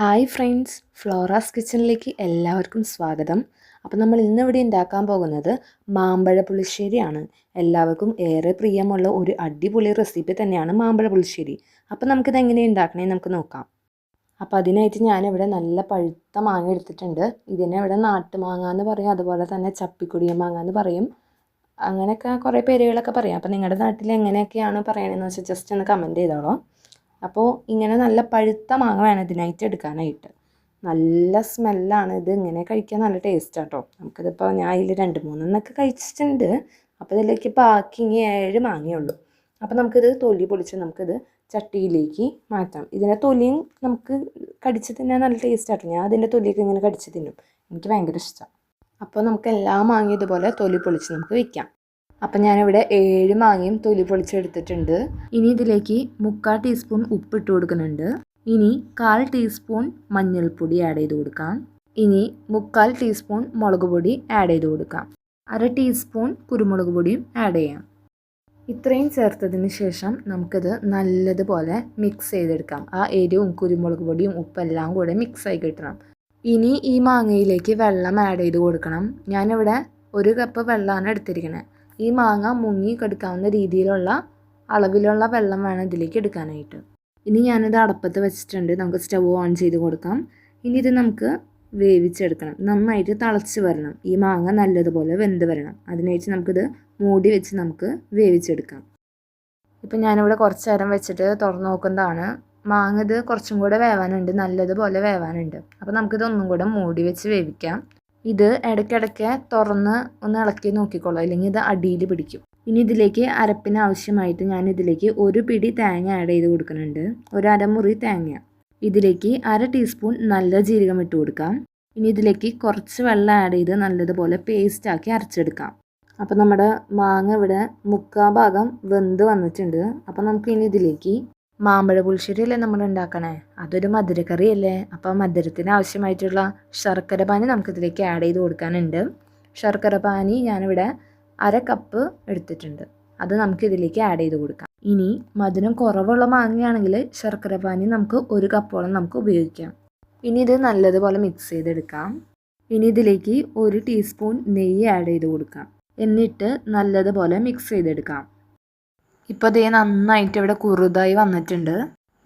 Hi friends Flora's കിച്ചണിലേക്ക് എല്ലാവർക്കും സ്വാഗതം. അപ്പോൾ നമ്മൾ ഇന്നിവിടെ ഉണ്ടാക്കാൻ പോകുന്നത് മാമ്പഴ പുളിശ്ശേരിയാണ്. എല്ലാവർക്കും ഏറെ പ്രിയമുള്ള ഒരു അടിപൊളി റെസിപ്പി തന്നെയാണ് മാമ്പഴ പുളിശ്ശേരി. അപ്പോൾ നമുക്കിത് എങ്ങനെയാണ് ഉണ്ടാക്കണേ നമുക്ക് നോക്കാം. അപ്പോൾ അതിനായിട്ട് ഞാനിവിടെ നല്ല പഴുത്ത മാങ്ങ എടുത്തിട്ടുണ്ട്. ഇതിനെ ഇവിടെ നാട്ടുമാങ്ങ എന്ന് പറയും. അതുപോലെ തന്നെ ചപ്പിക്കുടിയ മാങ്ങ എന്ന് പറയും. അങ്ങനെയൊക്കെ കുറേ പേരുകളൊക്കെ പറയാം. അപ്പോൾ നിങ്ങളുടെ നാട്ടിൽ എങ്ങനെയൊക്കെയാണ് പറയണതെന്ന് വെച്ചാൽ ജസ്റ്റ് ഒന്ന് കമന്റ് ചെയ്തോളൂ. അപ്പോൾ ഇങ്ങനെ നല്ല പഴുത്ത മാങ്ങ വേണം ഇതിനായിട്ട് എടുക്കാനായിട്ട്. നല്ല സ്മെല്ലാണ് ഇത്. ഇങ്ങനെ കഴിക്കാൻ നല്ല ടേസ്റ്റ് കേട്ടോ നമുക്കിതിപ്പോൾ ഞാൻ ഇതിൽ രണ്ട് മൂന്നെണ്ണൊക്കെ കഴിച്ചിട്ടുണ്ട്. അപ്പോൾ ഇതിലേക്ക് ബാക്കി ഇനി ഏഴ് മാങ്ങയുള്ളൂ അപ്പോൾ നമുക്കിത് തൊലി പൊളിച്ച് നമുക്കിത് ചട്ടിയിലേക്ക് മാറ്റാം. ഇതിന്റെ തൊലിയും നമുക്ക് കടിച്ച് തിന്നാൻ നല്ല ടേസ്റ്റ് ആട്ടോ ഞാൻ അതിന്റെ തൊലിയൊക്കെ ഇങ്ങനെ കടിച്ച് തിന്നും. എനിക്ക് ഭയങ്കര ഇഷ്ടമാണ് അപ്പോൾ നമുക്ക് എല്ലാ മാങ്ങയും ഇതുപോലെ തൊലി പൊളിച്ച് നമുക്ക് വെക്കാം. അപ്പം ഞാനിവിടെ ഏഴ് മാങ്ങയും തൊലി പൊളിച്ചെടുത്തിട്ടുണ്ട്. ഇനി ഇതിലേക്ക് മുക്കാൽ ടീസ്പൂൺ ഉപ്പ് ഇട്ട് കൊടുക്കുന്നുണ്ട്. ഇനി കാൽ ടീസ്പൂൺ മഞ്ഞൾപ്പൊടി ആഡ് ചെയ്ത് കൊടുക്കാം. ഇനി മുക്കാൽ ടീസ്പൂൺ മുളക് പൊടി ആഡ് ചെയ്ത് കൊടുക്കാം. അര ടീസ്പൂൺ കുരുമുളക് പൊടിയും ആഡ് ചെയ്യാം. ഇത്രയും ചേർത്തതിന് ശേഷം നമുക്കിത് നല്ലതുപോലെ മിക്സ് ചെയ്തെടുക്കാം. ആ എരിവും കുരുമുളക് പൊടിയും ഉപ്പെല്ലാം കൂടെ മിക്സ് ആയി കിട്ടണം. ഇനി ഈ മാങ്ങയിലേക്ക് വെള്ളം ആഡ് ചെയ്ത് കൊടുക്കണം. ഞാനിവിടെ ഒരു കപ്പ് വെള്ളമാണ് എടുത്തിരിക്കുന്നത് ഈ മാങ്ങ മുങ്ങി കെടുക്കാവുന്ന രീതിയിലുള്ള അളവിലുള്ള വെള്ളം വേണം ഇതിലേക്ക് എടുക്കാനായിട്ട്. ഇനി ഞാനിത് അടപ്പത്ത് വെച്ചിട്ടുണ്ട്. നമുക്ക് സ്റ്റവ് ഓൺ ചെയ്ത് കൊടുക്കാം. ഇനി ഇത് നമുക്ക് വേവിച്ചെടുക്കണം. നന്നായിട്ട് തിളച്ച് വരണം. ഈ മാങ്ങ നല്ലതുപോലെ വെന്ത് വരണം. അതിനായിട്ട് നമുക്കിത് മൂടി വെച്ച് നമുക്ക് വേവിച്ചെടുക്കാം. ഇപ്പം ഞാനിവിടെ കുറച്ച് നേരം വെച്ചിട്ട് തുറന്നു നോക്കുന്നതാണ്. മാങ്ങ ഇത് കുറച്ചും കൂടെ വേവാനുണ്ട്. നല്ലതുപോലെ വേവാനുണ്ട്. അപ്പോൾ നമുക്കിത് ഒന്നും കൂടെ മൂടി വെച്ച് വേവിക്കാം. ഇത് ഇടയ്ക്കിടയ്ക്ക് തുറന്ന് ഒന്ന് ഇളക്കി നോക്കിക്കോളൂ. അല്ലെങ്കിൽ ഇത് അടിയിൽ പിടിക്കും. ഇനി ഇതിലേക്ക് അരപ്പിന് ആവശ്യമായിട്ട് ഞാൻ ഇതിലേക്ക് ഒരു പിടി തേങ്ങ ആഡ് ചെയ്ത് കൊടുക്കുന്നുണ്ട്. ഒരു അരമുറി തേങ്ങ. ഇതിലേക്ക് അര ടീസ്പൂൺ നല്ല ജീരകം ഇട്ട് കൊടുക്കാം. ഇനി ഇതിലേക്ക് കുറച്ച് വെള്ളം ആഡ് ചെയ്ത് നല്ലതുപോലെ പേസ്റ്റാക്കി അരച്ചെടുക്കാം. അപ്പോൾ നമ്മുടെ മാങ്ങ ഇവിടെ മുക്കാ ഭാഗം വെന്ത് വന്നിട്ടുണ്ട്. അപ്പോൾ നമുക്ക് ഇനി ഇതിലേക്ക് മാമ്പഴ പുളിശ്ശേരി അല്ലേ നമ്മൾ ഉണ്ടാക്കണേ? അതൊരു മധുരക്കറിയല്ലേ? അപ്പോൾ മധുരത്തിന് ആവശ്യമായിട്ടുള്ള ശർക്കര പാനി നമുക്കിതിലേക്ക് ആഡ് ചെയ്ത് കൊടുക്കാനുണ്ട്. ശർക്കര പാനി ഞാനിവിടെ അര കപ്പ് എടുത്തിട്ടുണ്ട്. അത് നമുക്കിതിലേക്ക് ആഡ് ചെയ്ത് കൊടുക്കാം. ഇനി മധുരം കുറവുള്ള മാങ്ങയാണെങ്കിൽ ശർക്കര പാനി നമുക്ക് ഒരു കപ്പോളം നമുക്ക് ഉപയോഗിക്കാം. ഇനി ഇത് നല്ലതുപോലെ മിക്സ് ചെയ്തെടുക്കാം. ഇനി ഇതിലേക്ക് ഒരു ടീസ്പൂൺ നെയ്യ് ആഡ് ചെയ്ത് കൊടുക്കാം. എന്നിട്ട് നല്ലതുപോലെ മിക്സ് ചെയ്തെടുക്കാം. ഇപ്പോൾ ദേ നന്നായിട്ട് ഇവിടെ കുറുതായി വന്നിട്ടുണ്ട്.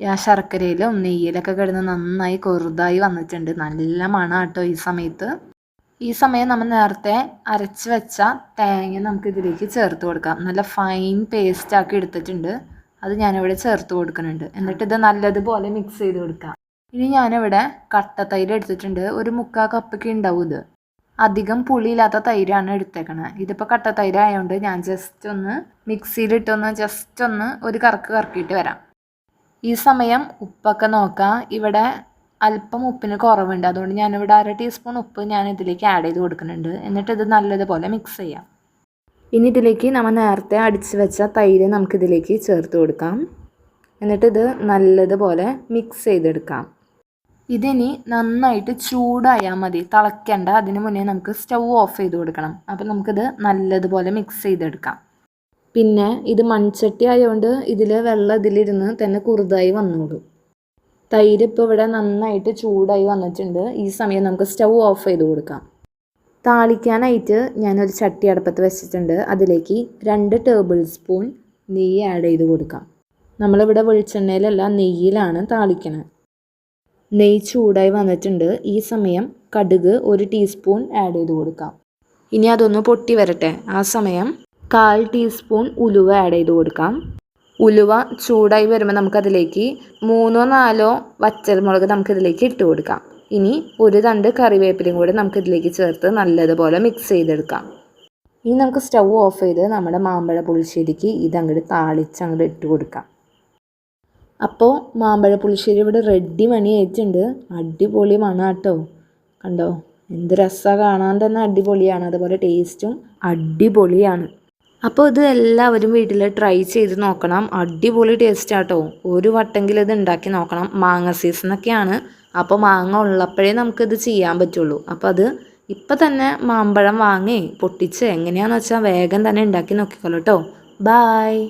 ആ ശർക്കരയിലും നെയ്യിലൊക്കെ കിടന്ന് നന്നായി കുറുതായി വന്നിട്ടുണ്ട്. നല്ല മണം കേട്ടോ ഈ സമയത്ത്. ഈ സമയം നമ്മൾ നേരത്തെ അരച്ച് വെച്ച തേങ്ങ നമുക്ക് ഇതിലേക്ക് ചേർത്ത് കൊടുക്കാം. നല്ല ഫൈൻ പേസ്റ്റ് ആക്കി എടുത്തിട്ടുണ്ട്. അത് ഞാനിവിടെ ചേർത്ത് കൊടുക്കുന്നുണ്ട്. എന്നിട്ട് ഇത് നല്ലതുപോലെ മിക്സ് ചെയ്ത് കൊടുക്കാം. ഇനി ഞാനിവിടെ കട്ട തൈര് എടുത്തിട്ടുണ്ട്. ഒരു മുക്കാൽ കപ്പൊക്കെ ഉണ്ടാവും ഇത്. അധികം പുളിയില്ലാത്ത തൈരാണ് എടുത്തേക്കണത് ഇതിപ്പോൾ കട്ട തൈര് ആയതുകൊണ്ട് ഞാൻ ജസ്റ്റ് ഒന്ന് മിക്സിയിലിട്ടൊന്ന് ജസ്റ്റ് ഒന്ന് ഒരു കറക്ക് കറക്കിയിട്ട് വരാം. ഈ സമയം ഉപ്പൊക്കെ നോക്കാം. ഇവിടെ അല്പം ഉപ്പിന് കുറവുണ്ട്. അതുകൊണ്ട് ഞാനിവിടെ അര ടീസ്പൂൺ ഉപ്പ് ഞാൻ ഇതിലേക്ക് ആഡ് ചെയ്ത് കൊടുക്കുന്നുണ്ട്. എന്നിട്ട് ഇത് നല്ലതുപോലെ മിക്സ് ചെയ്യാം. ഇനി ഇതിലേക്ക് നമ്മൾ നേരത്തെ അടിച്ച് വെച്ച തൈര് നമുക്കിതിലേക്ക് ചേർത്ത് കൊടുക്കാം. എന്നിട്ട് ഇത് നല്ലതുപോലെ മിക്സ് ചെയ്തെടുക്കാം. ഇതിനി നന്നായിട്ട് ചൂടായാൽ മതി. തിളയ്ക്കണ്ട അതിന് മുന്നേ നമുക്ക് സ്റ്റൗ ഓഫ് ചെയ്ത് കൊടുക്കണം. അപ്പം നമുക്കിത് നല്ലതുപോലെ മിക്സ് ചെയ്തെടുക്കാം. പിന്നെ ഇത് മൺചട്ടി ആയതുകൊണ്ട് ഇതിൽ വെള്ളം ഇതിലിരുന്ന് തന്നെ കുറുതായി വന്നോളും. തൈര് ഇപ്പോൾ ഇവിടെ നന്നായിട്ട് ചൂടായി വന്നിട്ടുണ്ട്. ഈ സമയം നമുക്ക് സ്റ്റൗ ഓഫ് ചെയ്ത് കൊടുക്കാം. താളിക്കാനായിട്ട് ഞാനൊരു ചട്ടി അടുപ്പത്ത് വെച്ചിട്ടുണ്ട്. അതിലേക്ക് രണ്ട് ടേബിൾ സ്പൂൺ നെയ്യ് ആഡ് ചെയ്ത് കൊടുക്കാം. നമ്മളിവിടെ വെളിച്ചെണ്ണയിലല്ല നെയ്യിലാണ് താളിക്കണത് നെയ്യ് ചൂടായി വന്നിട്ടുണ്ട്. ഈ സമയം കടുക് ഒരു ടീസ്പൂൺ ആഡ് ചെയ്ത് കൊടുക്കാം. ഇനി അതൊന്ന് പൊട്ടി വരട്ടെ. ആ സമയം കാൽ ടീസ്പൂൺ ഉലുവ ആഡ് ചെയ്ത് കൊടുക്കാം. ഉലുവ ചൂടായി വരുമ്പോൾ നമുക്കതിലേക്ക് മൂന്നോ നാലോ വച്ചൽമുളക് നമുക്കിതിലേക്ക് ഇട്ട് കൊടുക്കാം. ഇനി ഒരു തണ്ട് കറിവേപ്പിലയും കൂടി നമുക്കിതിലേക്ക് ചേർത്ത് നല്ലതുപോലെ മിക്സ് ചെയ്തെടുക്കാം. ഇനി നമുക്ക് സ്റ്റൗ ഓഫ് ചെയ്ത് നമ്മുടെ മാമ്പഴ പുളിശ്ശേരിക്ക് ഇതങ്ങോട്ട് താളിച്ച് അങ്ങോട്ട് ഇട്ട് കൊടുക്കാം. അപ്പോൾ മാമ്പഴ പുളിശ്ശേരി ഇവിടെ റെഡി മണി ആയിട്ടുണ്ട്. അടിപൊളി മണാട്ടോ കണ്ടോ? എന്ത് രസമാണ് കാണാൻ തന്നെ അടിപൊളിയാണ്. അതുപോലെ ടേസ്റ്റും അടിപൊളിയാണ്. അപ്പോൾ ഇത് എല്ലാവരും വീട്ടിൽ ട്രൈ ചെയ്ത് നോക്കണം. അടിപൊളി ടേസ്റ്റ് ആട്ടോ. ഒരു വട്ടെങ്കിലും ഇത് ഉണ്ടാക്കി നോക്കണം. മാങ്ങ സീസണൊക്കെയാണ് അപ്പോൾ മാങ്ങ ഉള്ളപ്പോഴേ നമുക്കിത് ചെയ്യാൻ പറ്റുള്ളൂ. അപ്പോൾ അത് ഇപ്പം തന്നെ മാമ്പഴം വാങ്ങി പൊട്ടിച്ച് എങ്ങനെയാണെന്ന് വെച്ചാൽ വേഗം തന്നെ ഉണ്ടാക്കി നോക്കിക്കോളൂ കേട്ടോ ബായ്